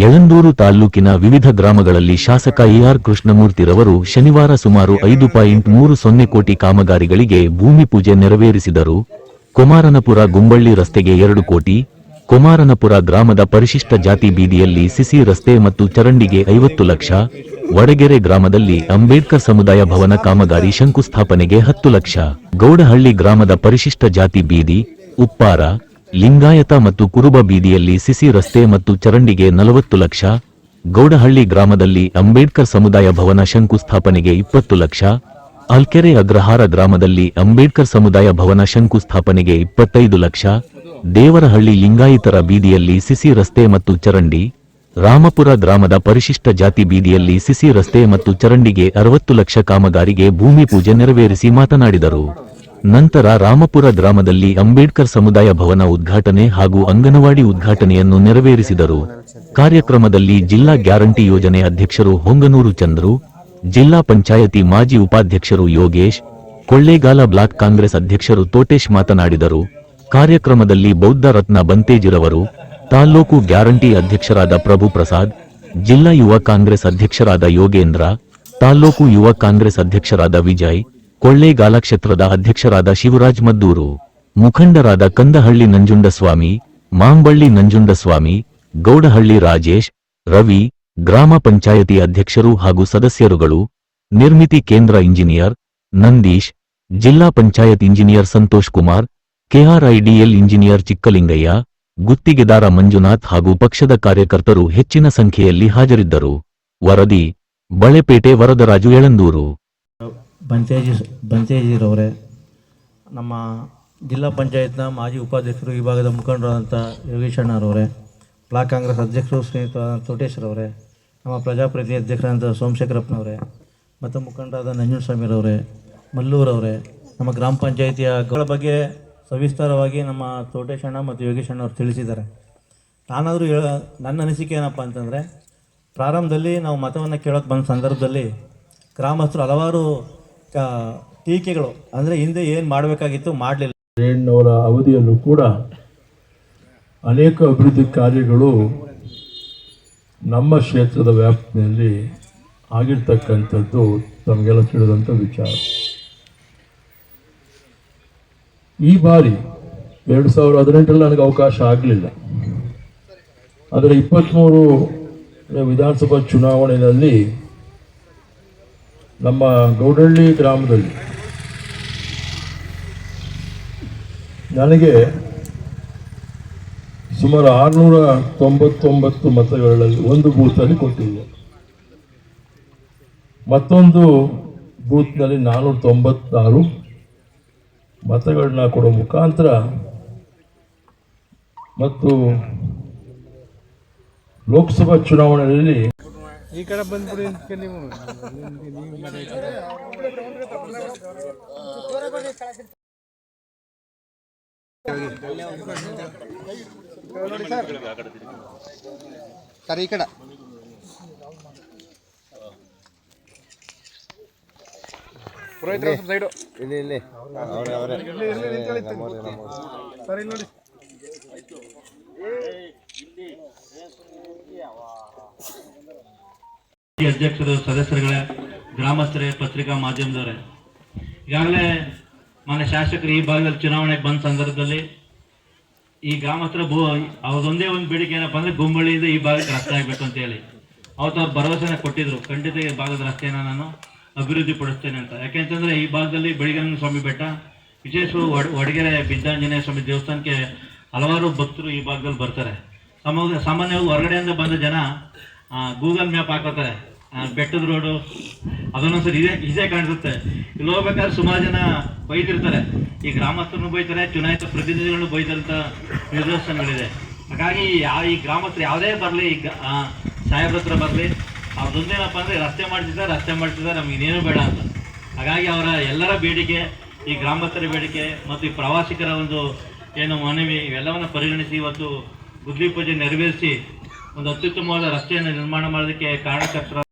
ಯಳಂದೂರು ತಾಲ್ಲೂಕಿನ ವಿವಿಧ ಗ್ರಾಮಗಳಲ್ಲಿ ಶಾಸಕ ಎಆರ್ ಕೃಷ್ಣಮೂರ್ತಿರವರು ಶನಿವಾರ ಸುಮಾರು ಐದು ಪಾಯಿಂಟ್ ಮೂರು ಸೊನ್ನೆ ಕೋಟಿ ಕಾಮಗಾರಿಗಳಿಗೆ ಭೂಮಿ ಪೂಜೆ ನೆರವೇರಿಸಿದರು. ಕುಮಾರನಪುರ ಗುಂಬಳ್ಳಿ ರಸ್ತೆಗೆ ಎರಡು ಕೋಟಿ. ಕುಮಾರನಪುರ ಗ್ರಾಮದ ಪರಿಶಿಷ್ಟ ಜಾತಿ ಬೀದಿಯಲ್ಲಿ ಸಿಸಿ ರಸ್ತೆ ಮತ್ತು ಚರಂಡಿಗೆ ಐವತ್ತು ಲಕ್ಷ. ವಡಗೆರೆ ಗ್ರಾಮದಲ್ಲಿ ಅಂಬೇಡ್ಕರ್ ಸಮುದಾಯ ಭವನ ಕಾಮಗಾರಿ ಶಂಕುಸ್ಥಾಪನೆಗೆ ಹತ್ತು ಲಕ್ಷ. ಗೌಡಹಳ್ಳಿ ಗ್ರಾಮದ ಪರಿಶಿಷ್ಟ ಜಾತಿ ಬೀದಿ, ಉಪ್ಪಾರ. ಲಿಂಗಾಯತ ಮತ್ತು ಕುರುಬ ಬೀದಿಯಲ್ಲಿ ಸಿಸಿ ರಸ್ತೆ ಮತ್ತು ಚರಂಡಿಗೆ ನಲವತ್ತು ಲಕ್ಷ, ಗೌಡಹಳ್ಳಿ ಗ್ರಾಮದಲ್ಲಿ ಅಂಬೇಡ್ಕರ್ ಸಮುದಾಯ ಭವನ ಶಂಕುಸ್ಥಾಪನೆಗೆ ಇಪ್ಪತ್ತು ಲಕ್ಷ, ಅಲ್ಕೆರೆ ಅಗ್ರಹಾರ ಗ್ರಾಮದಲ್ಲಿ ಅಂಬೇಡ್ಕರ್ ಸಮುದಾಯ ಭವನ ಶಂಕುಸ್ಥಾಪನೆಗೆ ಇಪ್ಪತ್ತೈದು ಲಕ್ಷ, ದೇವರಹಳ್ಳಿ ಲಿಂಗಾಯಿತರ ಬೀದಿಯಲ್ಲಿ ಸಿಸಿ ರಸ್ತೆ ಮತ್ತು ಚರಂಡಿ, ರಾಮಪುರ ಗ್ರಾಮದ ಪರಿಶಿಷ್ಟ ಜಾತಿ ಬೀದಿಯಲ್ಲಿ ಸಿಸಿ ರಸ್ತೆ ಮತ್ತು ಚರಂಡಿಗೆ ಅರವತ್ತು ಲಕ್ಷ ಕಾಮಗಾರಿಗೆ ಭೂಮಿ ಪೂಜೆ ನೆರವೇರಿಸಿ ಮಾತನಾಡಿದರು. ನಂತರ ರಾಮಪುರ ಗ್ರಾಮದಲ್ಲಿ ಅಂಬೇಡ್ಕರ್ ಸಮುದಾಯ ಭವನ ಉದ್ಘಾಟನೆ ಹಾಗೂ ಅಂಗನವಾಡಿ ಉದ್ಘಾಟನೆಯನ್ನು ನೆರವೇರಿಸಿದರು. ಕಾರ್ಯಕ್ರಮದಲ್ಲಿ ಜಿಲ್ಲಾ ಗ್ಯಾರಂಟಿ ಯೋಜನೆ ಅಧ್ಯಕ್ಷರು ಹೊಂಗನೂರು ಚಂದ್ರು, ಜಿಲ್ಲಾ ಪಂಚಾಯತಿ ಮಾಜಿ ಉಪಾಧ್ಯಕ್ಷರು ಯೋಗೇಶ್, ಕೊಳ್ಳೇಗಾಲ ಬ್ಲಾಕ್ ಕಾಂಗ್ರೆಸ್ ಅಧ್ಯಕ್ಷರು ತೋಟೇಶ್ ಮಾತನಾಡಿದರು. ಕಾರ್ಯಕ್ರಮದಲ್ಲಿ ಬೌದ್ಧ ರತ್ನ ಬಂತೇಜಿರವರು, ತಾಲ್ಲೂಕು ಗ್ಯಾರಂಟಿ ಅಧ್ಯಕ್ಷರಾದ ಪ್ರಭು ಪ್ರಸಾದ್, ಜಿಲ್ಲಾ ಯುವ ಕಾಂಗ್ರೆಸ್ ಅಧ್ಯಕ್ಷರಾದ ಯೋಗೇಂದ್ರ, ತಾಲ್ಲೂಕು ಯುವ ಕಾಂಗ್ರೆಸ್ ಅಧ್ಯಕ್ಷರಾದ ವಿಜಯ್ ಕೊಳ್ಳೇಗಾಲ ಕ್ಷೇತ್ರದ ಅಧ್ಯಕ್ಷರಾದ ಶಿವರಾಜ್ ಮದ್ದೂರು, ಮುಖಂಡರಾದ ಕಂದಹಳ್ಳಿ ನಂಜುಂಡಸ್ವಾಮಿ, ಮಾಂಬಳ್ಳಿ ನಂಜುಂಡಸ್ವಾಮಿ, ಗೌಡಹಳ್ಳಿ ರಾಜೇಶ್, ರವಿ, ಗ್ರಾಮ ಪಂಚಾಯತಿ ಅಧ್ಯಕ್ಷರು ಹಾಗೂ ಸದಸ್ಯರುಗಳು, ನಿರ್ಮಿತಿ ಕೇಂದ್ರ ಇಂಜಿನಿಯರ್ ನಂದೀಶ್, ಜಿಲ್ಲಾ panchayat engineer Santosh Kumar, KRIDL engineer Chikkalingaiah, ಗುತ್ತಿಗೆದಾರ ಮಂಜುನಾಥ್ ಹಾಗೂ ಪಕ್ಷದ ಕಾರ್ಯಕರ್ತರು ಹೆಚ್ಚಿನ ಸಂಖ್ಯೆಯಲ್ಲಿ ಹಾಜರಿದ್ದರು. ವರದಿ, ಬಳೆಪೇಟೆ ವರದರಾಜು ಯಳಂದೂರು. ಬಂತೇಜಿ ಬಂತೇಜಿರವರೇ ನಮ್ಮ ಜಿಲ್ಲಾ ಪಂಚಾಯತ್ನ ಮಾಜಿ ಉಪಾಧ್ಯಕ್ಷರು ಈ ಭಾಗದ ಮುಖಂಡರಾದಂಥ ಯೋಗೇಶ್ ಅಣ್ಣರವರೇ ಬ್ಲಾಕ್ ಕಾಂಗ್ರೆಸ್ ಅಧ್ಯಕ್ಷರು ಶ್ರೀಯುತ ತೋಟೇಶ್ವರವರೇ ನಮ್ಮ ಪ್ರಜಾಪ್ರತಿನಿಧಿ ಅಧ್ಯಕ್ಷರಾದಂಥ ಸೋಮಶೇಖರಪ್ಪನವರೇ, ಮತ್ತು ಮುಖಂಡರಾದ ನಂಜುಂಡಸ್ವಾಮಿರವರೇ ಮಲ್ಲೂರವರೇ, ನಮ್ಮ ಗ್ರಾಮ ಪಂಚಾಯಿತಿಯ ಬಗ್ಗೆ ಸವಿಸ್ತಾರವಾಗಿ ನಮ್ಮ ತೋಟೇಶಣ್ಣ ಮತ್ತು ಯೋಗೇಶ್ ಅಣ್ಣವ್ರು ತಿಳಿಸಿದ್ದಾರೆ. ನಾನಾದರೂ ಹೇಳ ನನ್ನ ಅನಿಸಿಕೆ ಏನಪ್ಪ ಅಂತಂದರೆ, ಪ್ರಾರಂಭದಲ್ಲಿ ನಾವು ಮತವನ್ನು ಕೇಳೋಕ್ಕೆ ಬಂದ ಸಂದರ್ಭದಲ್ಲಿ ಗ್ರಾಮಸ್ಥರು ಹಲವಾರು ಟೀಕೆಗಳು ಅಂದರೆ ಹಿಂದೆ ಏನು ಮಾಡಬೇಕಾಗಿತ್ತು ಮಾಡಲಿಲ್ಲ. ಅವರ ಅವಧಿಯಲ್ಲೂ ಕೂಡ ಅನೇಕ ಅಭಿವೃದ್ಧಿ ಕಾರ್ಯಗಳು ನಮ್ಮ ಕ್ಷೇತ್ರದ ವ್ಯಾಪ್ತಿಯಲ್ಲಿ ಆಗಿರ್ತಕ್ಕಂಥದ್ದು ತಮಗೆಲ್ಲ ತಿಳಿದಂಥ ವಿಚಾರ. ಈ ಬಾರಿ ಎರಡು ಸಾವಿರದ ಹದಿನೆಂಟರಲ್ಲಿ ನನಗೆ ಅವಕಾಶ ಆಗಲಿಲ್ಲ. ಆದರೆ ಇಪ್ಪತ್ತ್ಮೂರು ವಿಧಾನಸಭಾ ಚುನಾವಣೆಯಲ್ಲಿ ನಮ್ಮ ಗೌಡಹಳ್ಳಿ ಗ್ರಾಮದಲ್ಲಿ ನನಗೆ ಸುಮಾರು ಆರುನೂರ ತೊಂಬತ್ತೊಂಬತ್ತು ಮತಗಳಲ್ಲಿ ಒಂದು ಬೂತಲ್ಲಿ ಕೊಟ್ಟಿದ್ದೆ. ಮತ್ತೊಂದು ಬೂತ್ನಲ್ಲಿ ನಾನ್ನೂರ ತೊಂಬತ್ತಾರು ಮತಗಳನ್ನ ಕೊಡೋ ಮುಖಾಂತರ ಮತ್ತು ಲೋಕಸಭಾ ಚುನಾವಣೆಯಲ್ಲಿ ಸರ್ ಈ ಕಡೆ ಇಲ್ಲಿ ಇಲ್ಲಿ ಅವ್ರೆ ಅವ್ರೆ ನಮ್ಮವ್ರೆ, ನಮ್ಮವ್ರೆ. ಈ ಅಧ್ಯಕ್ಷರು, ಸದಸ್ಯರುಗಳೇ, ಗ್ರಾಮಸ್ಥರೇ, ಪತ್ರಿಕಾ ಮಾಧ್ಯಮದವರೇ. ಈಗಾಗಲೇ ಮಾನ್ಯ ಶಾಸಕರು ಈ ಭಾಗದಲ್ಲಿ ಚುನಾವಣೆಗೆ ಬಂದ ಸಂದರ್ಭದಲ್ಲಿ ಈ ಗ್ರಾಮಸ್ಥರ ಭೂ ಅವ್ರದೊಂದೇ ಒಂದು ಬೇಡಿಕೆ ಏನಪ್ಪ ಅಂದ್ರೆ ಗುಂಬಳ್ಳಿಯಿಂದ ಈ ಭಾಗಕ್ಕೆ ರಸ್ತೆ ಆಗಬೇಕು ಅಂತ ಹೇಳಿ. ಅವತ್ತು ಅವ್ರು ಭರವಸೆನ ಕೊಟ್ಟಿದ್ರು. ಖಂಡಿತ ಈ ಭಾಗದ ರಸ್ತೆನ ನಾನು ಅಭಿವೃದ್ಧಿ ಪಡಿಸ್ತೇನೆ ಅಂತ ಯಾಕೆಂತಂದ್ರೆ ಈ ಭಾಗದಲ್ಲಿ ಬೆಳಿಗ್ಗೆ ಸ್ವಾಮಿ ಬೆಟ್ಟ ವಡ, ವಡಗೆರೆ ಬಿದ್ದಾಂಜನೇಯ ಸ್ವಾಮಿ ದೇವಸ್ಥಾನಕ್ಕೆ ಹಲವಾರು ಭಕ್ತರು ಈ ಭಾಗದಲ್ಲಿ ಬರ್ತಾರೆ. ಸಾಮಾನ್ಯ ಸಾಮಾನ್ಯವಾಗಿ ಹೊರಗಡೆಯಿಂದ ಬಂದ ಜನ ಗೂಗಲ್ ಮ್ಯಾಪ್ ಹಾಕೋತಾರೆ. ಬೆಟ್ಟದ ರೋಡು ಅದನ್ನೊಂದ್ಸರಿ ಇದೇ ಇದೇ ಕಾಣಿಸುತ್ತೆ. ಇಲ್ಲಿ ಹೋಗ್ಬೇಕಾದ್ರೆ ಸುಮಾರು ಜನ ಬೈತಿರ್ತಾರೆ. ಈ ಗ್ರಾಮಸ್ಥರನ್ನು ಬೈತಾರೆ, ಚುನಾಯಿತ ಪ್ರತಿನಿಧಿಗಳನ್ನು ಬೈದಂತ ನಿದರ್ಶನಗಳಿದೆ ಹಾಗಾಗಿ ಯಾವ ಈ ಗ್ರಾಮಸ್ಥರು ಯಾವುದೇ ಬರಲಿ, ಈ ಸಾಹೇಬ್ರ ಹತ್ರ ಬರಲಿ ಅವ್ರದ್ದೊಂದೇನಪ್ಪ ಅಂದ್ರೆ ರಸ್ತೆ ಮಾಡ್ತಿದ್ದಾರೆ ರಸ್ತೆ ಮಾಡ್ತಿದ್ದಾರೆ, ನಮ್ಗೆ ಇನ್ನೇನು ಬೇಡ ಅಂತ. ಹಾಗಾಗಿ ಅವರ ಎಲ್ಲರ ಬೇಡಿಕೆ, ಈ ಗ್ರಾಮಸ್ಥರ ಬೇಡಿಕೆ ಮತ್ತು ಈ ಪ್ರವಾಸಿಗರ ಒಂದು ಏನು ಮನವಿ, ಇವೆಲ್ಲವನ್ನ ಪರಿಗಣಿಸಿ ಇವತ್ತು ಗುದ್ಲಿ ಪೂಜೆ ನೆರವೇರಿಸಿ ಒಂದು ಅತ್ಯುತ್ತಮವಾದ ರಸ್ತೆಯನ್ನು ನಿರ್ಮಾಣ ಮಾಡೋದಕ್ಕೆ ಕಾರಣಕರ್ತರ